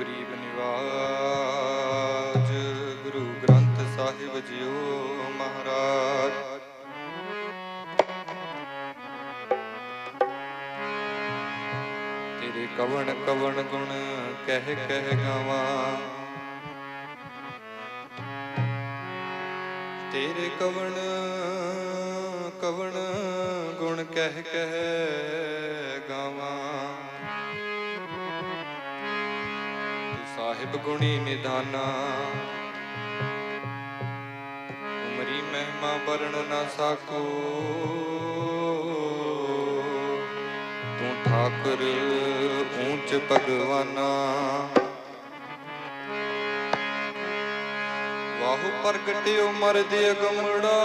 ਗਰੀਬ ਨਿਵਾਜ, ਗੁਰੂ ਗ੍ਰੰਥ ਸਾਹਿਬ ਜੀਓ ਮਹਾਰਾਜ। ਤੇਰੇ ਕਵਣ ਕਵਣ ਗੁਣ ਕਹਿ ਕਹਿ ਗਾਵਾਂ। ਤੇਰੇ ਕਵਣ ਕਵਣ ਗੁਣ ਕਹਿ ਕਹਿ ਗੁਣੀ ਨਿਧਾਨਾ। ਉਮਰੀ ਮਹਿਮਾ ਵਰਣ ਨਾ ਸਾਕੋ ਤੂੰ ਠਾਕੁਰ ਊਂਚ ਭਗਵਾਨਾ। ਵਾਹੂ ਪ੍ਰਗਟਿਓ ਮਰਦੀ ਅਗਮੜਾ।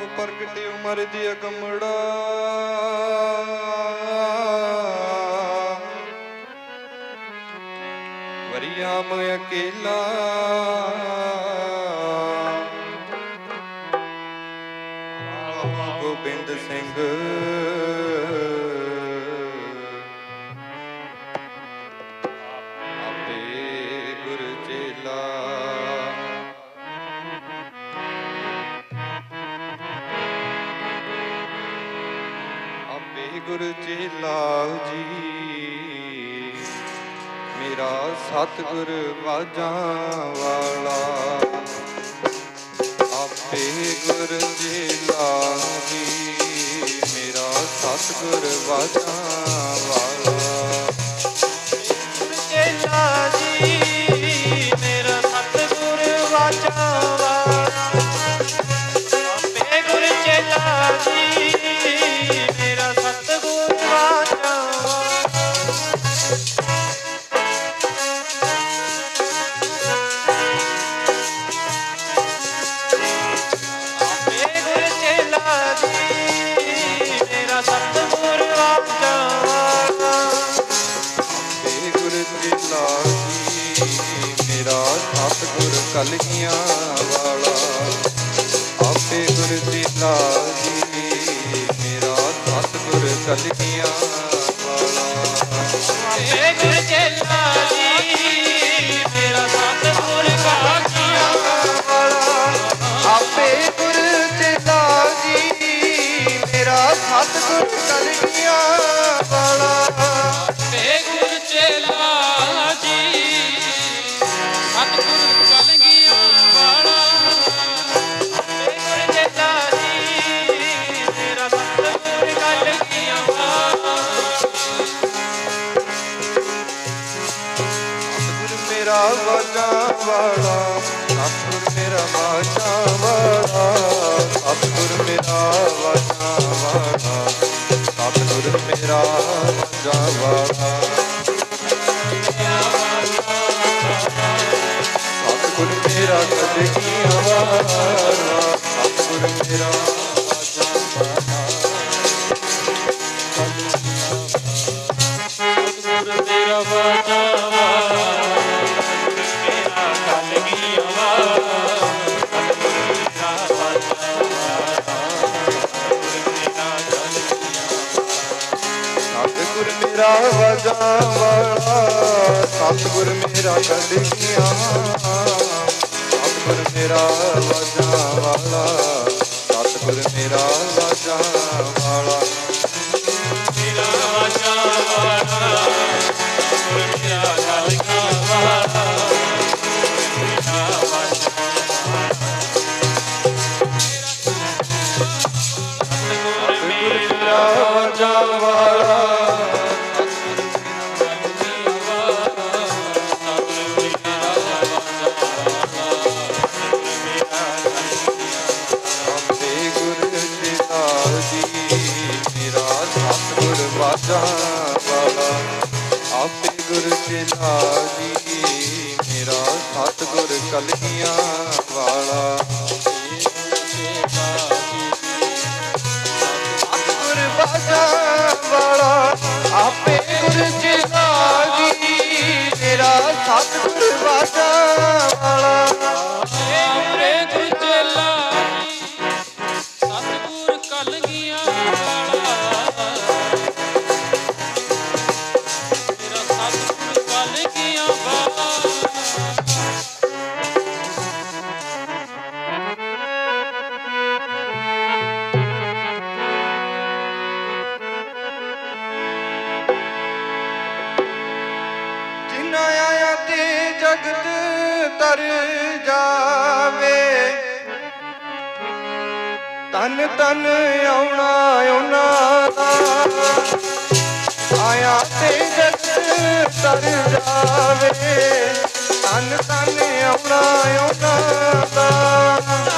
ਵਾਹ ਪ੍ਰਗਟਿ ਉਮਰ ਦੀ ਅਗਮੜਾ। ਵਰਿਆਮ ਅਕੇਲਾ। ਗੋਬਿੰਦ ਸਿੰਘ। ਆਪੇ ਗੁਰ ਚੇਲਾ ਜੀ। ਮੇਰਾ ਸਤਿਗੁਰ ਵਾਜਾਂ ਵਾਲਾ। ਆਪੇ ਗੁਰ ਚੇਲਾ ਜੀ। ਮੇਰਾ ਸਤਿਗੁਰ ਵਾਜਾਂ ਵਾਲਾ। ਕਲਗੀਆਂ ਵਾਲਾ ਆਪੇ ਗੁਰ ਚੇਲਾ ਜੀ ਮੇਰਾ ਸਤਿਗੁਰ ਕਲਗੀਆਂ ਵਾਲਾ ਸਤਿਗੁਰ ਮੇਰਾ ਵਾਜਾ ਵਾਲਾ ਸਤਿਗੁਰ ਮੇਰਾ ਵਾਜਾ ਵਾਲਾ ਸਤਿਗੁਰ ਮੇਰਾ ਵਾਜਾ ਵਾਲਾ ਸਤਿਗੁਰ ਮੇਰਾ ਕਦਕੀਆਂ ਵਾਲਾ ਸਤਿਗੁਰ ਮੇਰਾ ਸਤਿਗੁਰ ਮੇਰਾ ਵਾਜਾ ਸਤਿਗੁਰ ਮੇਰਾ ਕਲਗੀਆਂ ਸਤਿਗੁਰ ਮੇਰਾ ਵਾਜਾ ਸਤਿਗੁਰ ਮੇਰਾ ਵਾਜਾ ਵਾਲਾ ਆਪੇ ਮੇਰਾ ਸਤ ਸਤਿਗੁਰ ਕਲਗੀਆਂ ਵਾਲਾ। ਸਤਿਗੁਰ ਬਾਜਾ ਤਰ ਜਾਵੇ ਤਨ ਤਨ ਆਉਣਾ ਉਹਨਾਂ ਦਾ। ਤਰ ਜਾਵੇ। ਤਨ ਤਨ ਆਉਣਾ ਉਹਨਾਂ ਦਾ।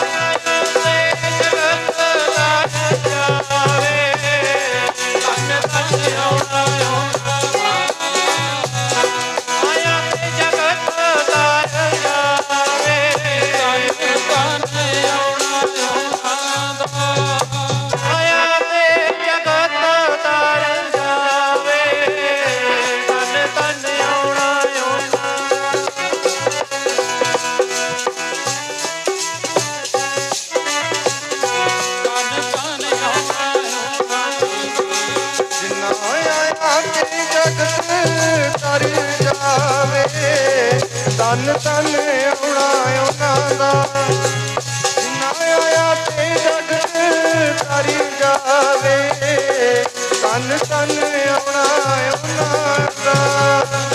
ਆਉਣਾ ਉਹਨਾਂ ਦਾ। ਜਿਨਾ ਆਇਆ ਤੇ ਜਗਤ ਤਰ ਜਾਵੇ। ਤਨ ਤਨ ਆਉਣਾ ਉਹਨਾਂ ਦਾ।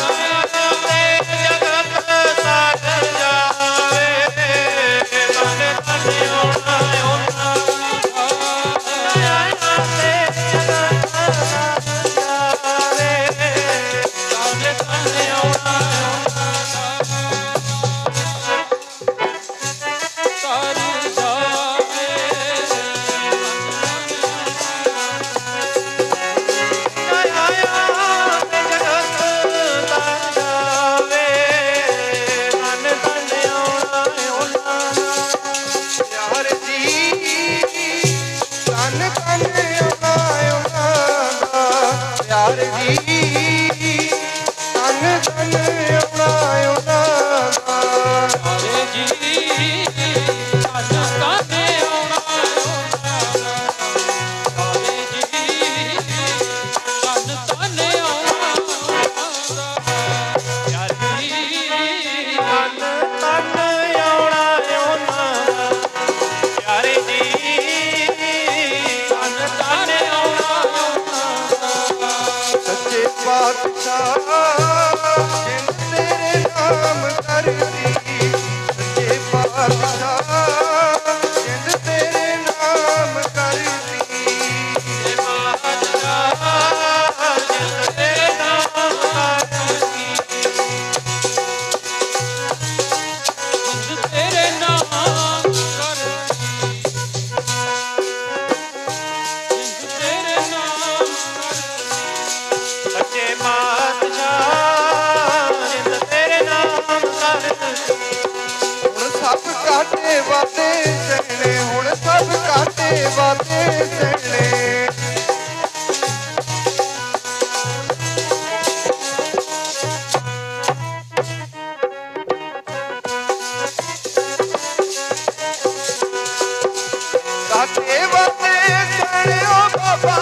ਕਾਟੇ ਵਾਤੇ ਸਹਿਣੇ ਬਾਬਾ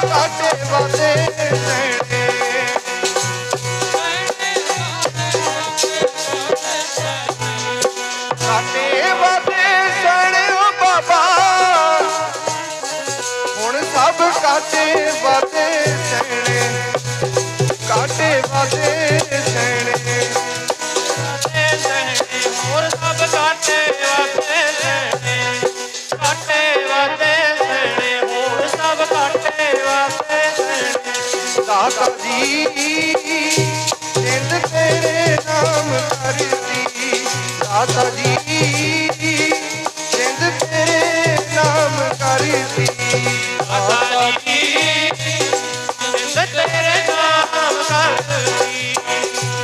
ਸਾਡੇ ਵਾਤੇ ਸਹਿਣੇ ਕਾਟੇ ਵਾਤੇ ਸਹਿਣੇ ਬਾਬਾ। ਹੁਣ ਸਭ ਕਾਟੇ ਵਾਤੇ ਸਹਿਣੇ ਕਾਟੇ ਵਾਤੇ ਸਹਿਣੇ ਹੋਰ ਸਭ ਕਾਟੇ ਵਾਤੇ ਸਹਿਣੇ ਮਾਤਾ ਜੀ ਜਿੰਦ ਤੇਰੇ ਨਾਮ ਕਰਦੀ ਦਾਤਾ ਜੀ, ਜਿੰਦ ਤੇਰੇ ਨਾਮ ਕਰਦੀ ਦਾਤਾ ਜੀ ਜਿੰਦ ਤੇਰੇ ਨਾਮ ਕਰਦੀ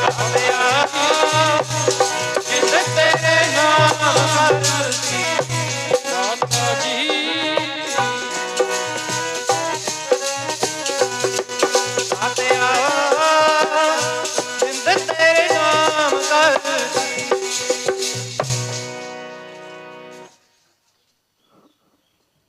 ਦਾਤਿਆ ਜਿੰਦ ਤੇਰੇ ਨਾਮ ਕਰਦੀ।